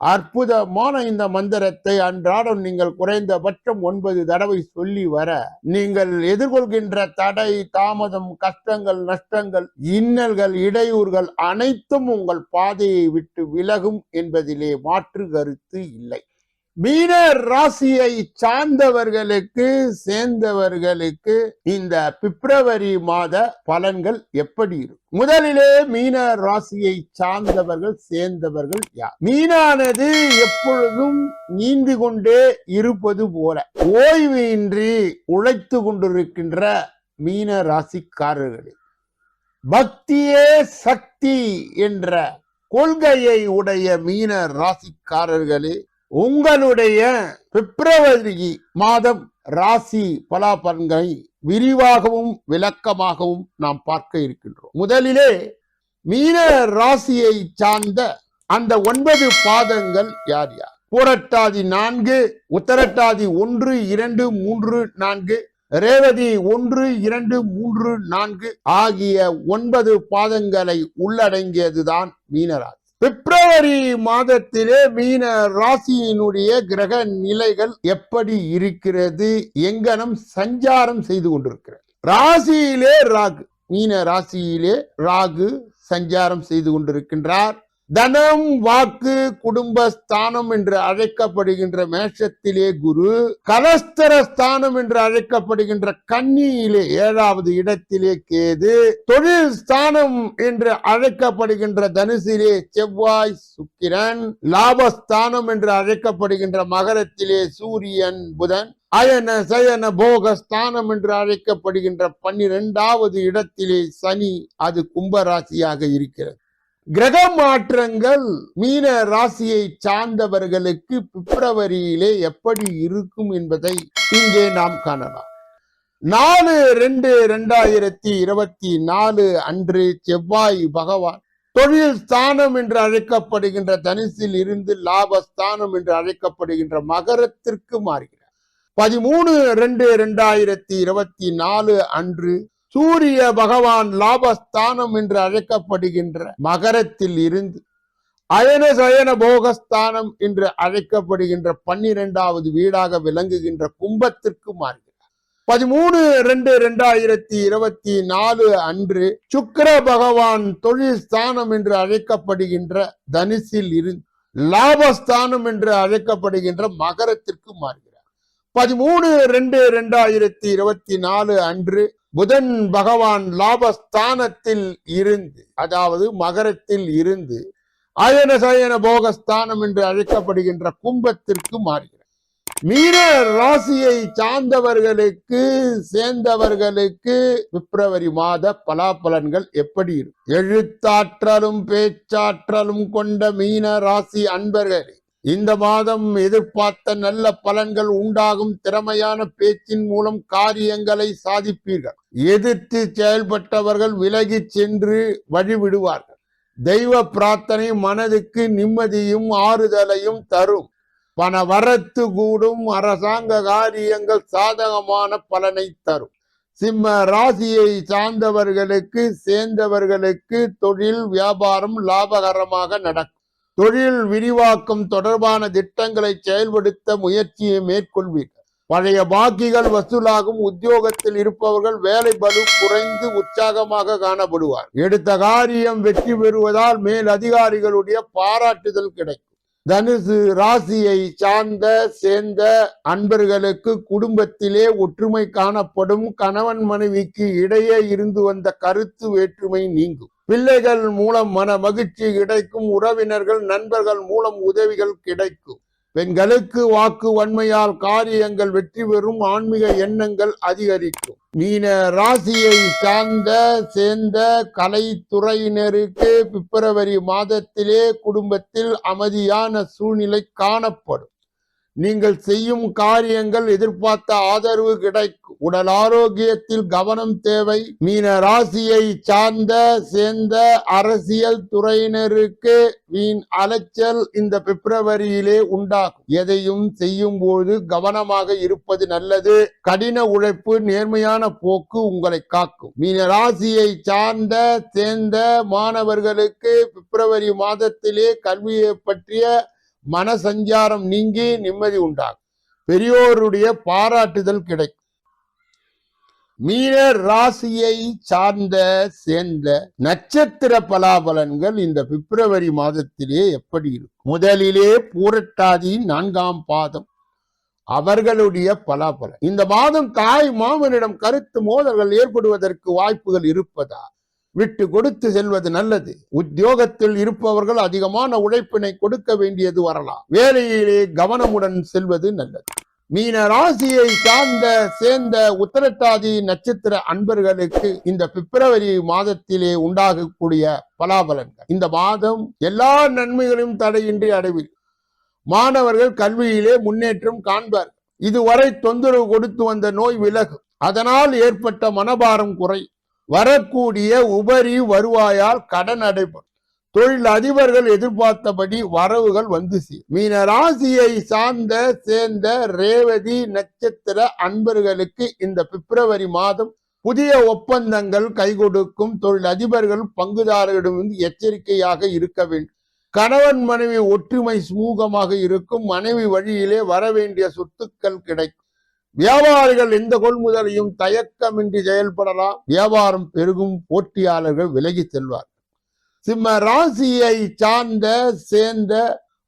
அற்புதமான இந்த மந்திரத்தை அன்றாடம் நீங்கள் குறைந்தபட்சம் ஒன்பது தடவை சொல்லி வர நீங்கள் எதிர்கொள்கின்ற தடை தாமதம் கஷ்டங்கள் நஷ்டங்கள் இன்னல்கள் இடையூறுகள் அனைத்தும் உங்கள் பாதையை விட்டு விலகும் என்பதிலே மாற்று கருத்து இல்லை. மீன ராசியை சார்ந்தவர்களுக்கு சேர்ந்தவர்களுக்கு இந்த பிப்ரவரி மாத பலன்கள் எப்படி இருக்கும்? முதலிலே மீன ராசியை சார்ந்தவர்கள் சேர்ந்தவர்கள் யார்? மீனானது எப்பொழுதும் நீந்து கொண்டே இருப்பது போல ஓய்வு இன்றி உழைத்து கொண்டிருக்கின்ற மீன ராசிக்காரர்களே பக்தியே சக்தி என்ற கொள்கையை உடைய மீன ராசிக்காரர்களே உங்களுடைய பிப்ரவரி மாதம் ராசி பலாபலன்களை விரிவாகவும் விளக்கமாகவும் நாம் பார்க்க இருக்கின்றோம். முதலிலே மீன ராசியை சார்ந்த அந்த ஒன்பது பாதங்கள் யார் யார்? பூரட்டாதி நான்கு உத்தரட்டாதி ஒன்று இரண்டு மூன்று நான்கு ரேவதி ஒன்று இரண்டு மூன்று நான்கு ஆகிய ஒன்பது பாதங்களை உள்ளடங்கியதுதான் மீனராசி. பிப்ரவரி மாதத்திலே மீன ராசியினுடைய கிரக நிலைகள் எப்படி இருக்கிறது? எங்கனம் சஞ்சாரம் செய்து கொண்டிருக்கிறது ராசியிலே ராகு மீன ராசியிலே ராகு சஞ்சாரம் செய்து கொண்டிருக்கின்றார். தனம் வாக்கு குடும்ப ஸ்தானம் என்று அழைக்கப்படுகின்ற மேஷத்திலே குரு கலஸ்தர ஸ்தானம் என்று அழைக்கப்படுகின்ற கன்னியிலே ஏழாவது இடத்திலே கேது தொழில் ஸ்தானம் என்று அழைக்கப்படுகின்ற தனுசிலே செவ்வாய் சுக்கிரன் லாபஸ்தானம் என்று அழைக்கப்படுகின்ற மகரத்திலே சூரியன் புதன் அயன சயன போக ஸ்தானம் என்று அழைக்கப்படுகின்ற பன்னிரெண்டாவது இடத்திலே சனி அது கும்பராசியாக இருக்கிறது. கிரக மாற்றங்கள் மீன ராசியை சார்ந்தவர்களுக்கு பிப்ரவரியிலே எப்படி இருக்கும் என்பதை இங்கே நாம் காணலாம். நாலு ரெண்டு ரெண்டாயிரத்தி இருபத்தி நாலு அன்று செவ்வாய் பகவான் தொழில் ஸ்தானம் என்று அழைக்கப்படுகின்ற தனுசில் இருந்து லாபஸ்தானம் என்று அழைக்கப்படுகின்ற மகரத்திற்கு மாறுகிறார். பதிமூணு ரெண்டு ரெண்டாயிரத்தி இருபத்தி நாலு அன்று சூரிய பகவான் லாபஸ்தானம் என்று அழைக்கப்படுகின்ற மகரத்தில் இருந்து அயன சயன போகஸ்தானம் என்று அழைக்கப்படுகின்ற பன்னிரெண்டாவது வீடாக விளங்குகின்ற கும்பத்திற்கு மாறுகிறார். பதிமூணு ரெண்டு ரெண்டாயிரத்தி இருபத்தி நாலு அன்று சுக்கிர பகவான் தொழில் ஸ்தானம் என்று அழைக்கப்படுகின்ற தனுசில் இருந்து லாபஸ்தானம் என்று அழைக்கப்படுகின்ற மகரத்திற்கு மாறுகிறார். பதிமூணு ரெண்டு ரெண்டாயிரத்தி இருபத்தி நாலு அன்று புதன் பகவான் லாபஸ்தானத்தில் இருந்து அதாவது மகரத்தில் இருந்து அயன சயன போகஸ்தானம் என்று அழைக்கப்படுகின்ற கும்பத்திற்கு மாறுகிறார். மீன ராசியை சார்ந்தவர்களுக்கு சேர்ந்தவர்களுக்கு பிப்ரவரி மாத பலாபலன்கள் எப்படி இருக்கும்? எழுத்தாற்றலும் பேச்சாற்றலும் கொண்ட மீன ராசி அன்பர்களே இந்த மாதம் எதிர்பார்த்த நல்ல பலன்கள் உண்டாகும் திறமையான பேச்சின் மூலம் காரியங்களை சாதிப்பீர்கள். எதிர்த்து செயல்பட்டவர்கள் விலகிச் சென்று வழிவிடுவார்கள். தெய்வ பிரார்த்தனை மனதுக்கு நிம்மதியும் ஆறுதலையும் தரும். பண வரத்து கூடும் அரசாங்க காரியங்கள் சாதகமான பலனை தரும். சிம்ம ராசியை சார்ந்தவர்களுக்கு சேர்ந்தவர்களுக்கு தொழில் வியாபாரம் லாபகரமாக நடக்கும். தொழில் விரிவாக்கம் தொடர்பான திட்டங்களை செயல்படுத்த முயற்சியை மேற்கொள்வீர்கள். பழைய பாக்கிகள் வசூலாகும் உத்தியோகத்தில் இருப்பவர்கள் வேலை பலு குறைந்து உற்சாகமாக காணப்படுவார் எடுத்த காரியம் வெற்றி பெறுவதால் மேல் அதிகாரிகளுடைய பாராட்டுதல் கிடைக்கும். தனுசு ராசியை சார்ந்த சேர்ந்த அன்பர்களுக்கு குடும்பத்திலே ஒற்றுமை காணப்படும். கணவன் மனைவிக்கு இடையே இருந்து வந்த கருத்து வேற்றுமை நீங்கும். பிள்ளைகள் மூலம் மன மகிழ்ச்சி கிடைக்கும். உறவினர்கள் நண்பர்கள் மூலம் உதவிகள் கிடைக்கும். பெண்களுக்கு வாக்கு வன்மையால் காரியங்கள் வெற்றி பெறும். ஆன்மீக எண்ணங்கள் அதிகரிக்கும். மீன ராசியை சார்ந்த சேர்ந்த கலைத்துறையினருக்கு பிப்ரவரி மாதத்திலே குடும்பத்தில் அமைதியான சூழ்நிலை காணப்படும். நீங்கள் செய்யும் காரியங்கள் எதிர்பார்த்த ஆதரவு கிடைக்கும். உடல் ஆரோக்கியத்தில் கவனம் தேவை. மீன ராசியை சார்ந்த சேர்ந்த அரசியல் துறையினருக்கு வீண் அலைச்சல் இந்த பிப்ரவரியிலே உண்டாகும். எதையும் செய்யும் போது கவனமாக இருப்பது நல்லது. கடின உழைப்பு நேர்மையான போக்கு உங்களை காக்கும். மீன ராசியை சார்ந்த சேர்ந்த மாணவர்களுக்கு பிப்ரவரி மாதத்திலே கல்வியை பற்றிய மன சஞ்சாரம் நீங்கி நிம்மதி உண்டாகும். பெரியோருடைய பாராட்டுதல் கிடைக்கும். மீன ராசியை சார்ந்த சேர்ந்த நட்சத்திர பலாபலன்கள் இந்த பிப்ரவரி மாதத்திலே எப்படி இருக்கும்? முதலிலே பூரட்டாதி நான்காம் பாதம் அவர்களுடைய பலாபலன். இந்த மாதம் தாய் மாமனிடம் கருத்து மோதல்கள் ஏற்படுவதற்கு வாய்ப்புகள் இருப்பதா? விட்டு கொடுத்து செல்வது நல்லது. உத்தியோகத்தில் இருப்பவர்கள் அதிகமான உழைப்பினை கொடுக்க வேண்டியது வரலாம். வேலையிலே கவனமுடன் செல்வது நல்லது. மீன ராசியை சார்ந்த சேர்ந்த உத்தரட்டாதி நட்சத்திர அன்பர்களுக்கு இந்த பிப்ரவரி மாதத்திலே உண்டாகக்கூடிய பலாபலன்கள். இந்த மாதம் எல்லா நன்மைகளையும் தடையின்றி அடைவில். மாணவர்கள் கல்வியிலே முன்னேற்றம் காண்பார் இதுவரை தொந்தரவு கொடுத்து வந்த நோய் விலகும் அதனால் ஏற்பட்ட மனபாரம் குறை. வரக்கூடிய உபரி வருவாயால் கடன் அடைபடும் தொழில் அதிபர்கள் எதிர்பார்த்தபடி வரவுகள் வந்து சேரும் மீன ராசியை சார்ந்த சேர்ந்த ரேவதி நட்சத்திர அன்பர்களுக்கு இந்த பிப்ரவரி மாதம் புதிய ஒப்பந்தங்கள் கை கொடுக்கும் தொழில் அதிபர்கள் பங்குதாரர்களிடம் எச்சரிக்கையாக இருக்க வேண்டும் கணவன் மனைவி ஒற்றுமை சுமூகமாக இருக்கும் மனைவி வழியிலே வர வேண்டிய சொத்துக்கள் கிடைக்கும். வியாபாரிகள் எந்த கொள்முதலையும் தயக்கமின்றி செயல்படலாம். வியாபாரம் பெருகும் போட்டியாளர்கள் விலகி செல்வார் சிம்ம ராசியை சார்ந்த சேர்ந்த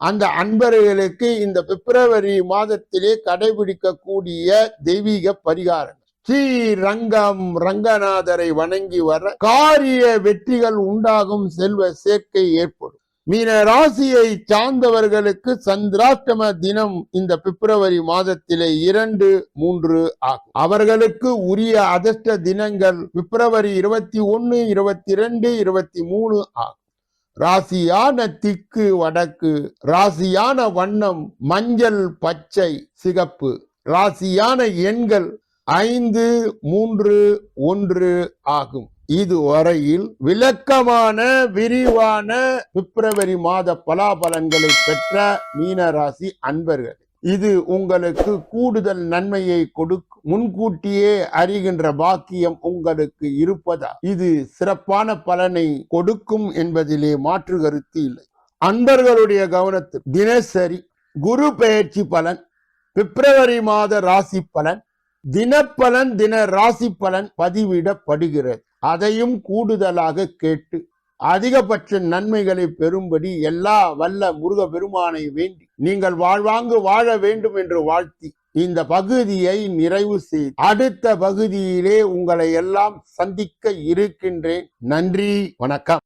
அந்த அன்பர்களுக்கு இந்த பிப்ரவரி மாதத்திலே கடைபிடிக்கக்கூடிய தெய்வீக பரிகாரம் ஸ்ரீ ரங்கம் ரங்கநாதரை வணங்கி வர காரிய வெற்றிகள் உண்டாகும் செல்வ சேர்க்கை ஏற்படும். மீன ராசியை சார்ந்தவர்களுக்கு சந்திராஷ்டம தினம் இந்த பிப்ரவரி மாதத்திலே இரண்டு மூன்று ஆகும். அவர்களுக்கு உரிய அதிர்ஷ்ட தினங்கள் பிப்ரவரி இருபத்தி ஒன்னு இருபத்தி ரெண்டு இருபத்தி மூணு ஆகும். ராசியான திக்கு வடக்கு. ராசியான வண்ணம் மஞ்சள் பச்சை சிகப்பு. ராசியான எண்கள் ஐந்து மூன்று ஒன்று ஆகும். இதுவரையில் விளக்கமான விரிவான பிப்ரவரி மாத பலாபலன்களை பெற்ற மீனராசி அன்பர்கள் இது உங்களுக்கு கூடுதல் நன்மையை கொடுக்கும் முன்கூட்டியே அறிகின்ற பாக்கியம் உங்களுக்கு இருப்பதா? இது சிறப்பான பலனை கொடுக்கும் என்பதிலே மாற்று கருத்து இல்லை. அன்பர்களுடைய கவனத்தில் தினசரி குரு பெயர்ச்சி பலன் பிப்ரவரி மாத ராசி பலன் தினப்பலன் தின ராசி பலன் பதிவிடப்படுகிறது. அதையும் கூடுதலாக கேட்டு அதிகபட்ச நன்மைகளை பெறும்படி எல்லா வல்ல முருக பெருமானை வேண்டி நீங்கள் வாழ்வாங்கு வாழ வேண்டும் என்று வாழ்த்தி இந்த பகுதியை நிறைவு செய்து அடுத்த பகுதியிலே உங்களை எல்லாம் சந்திக்க இருக்கின்றேன். நன்றி வணக்கம்.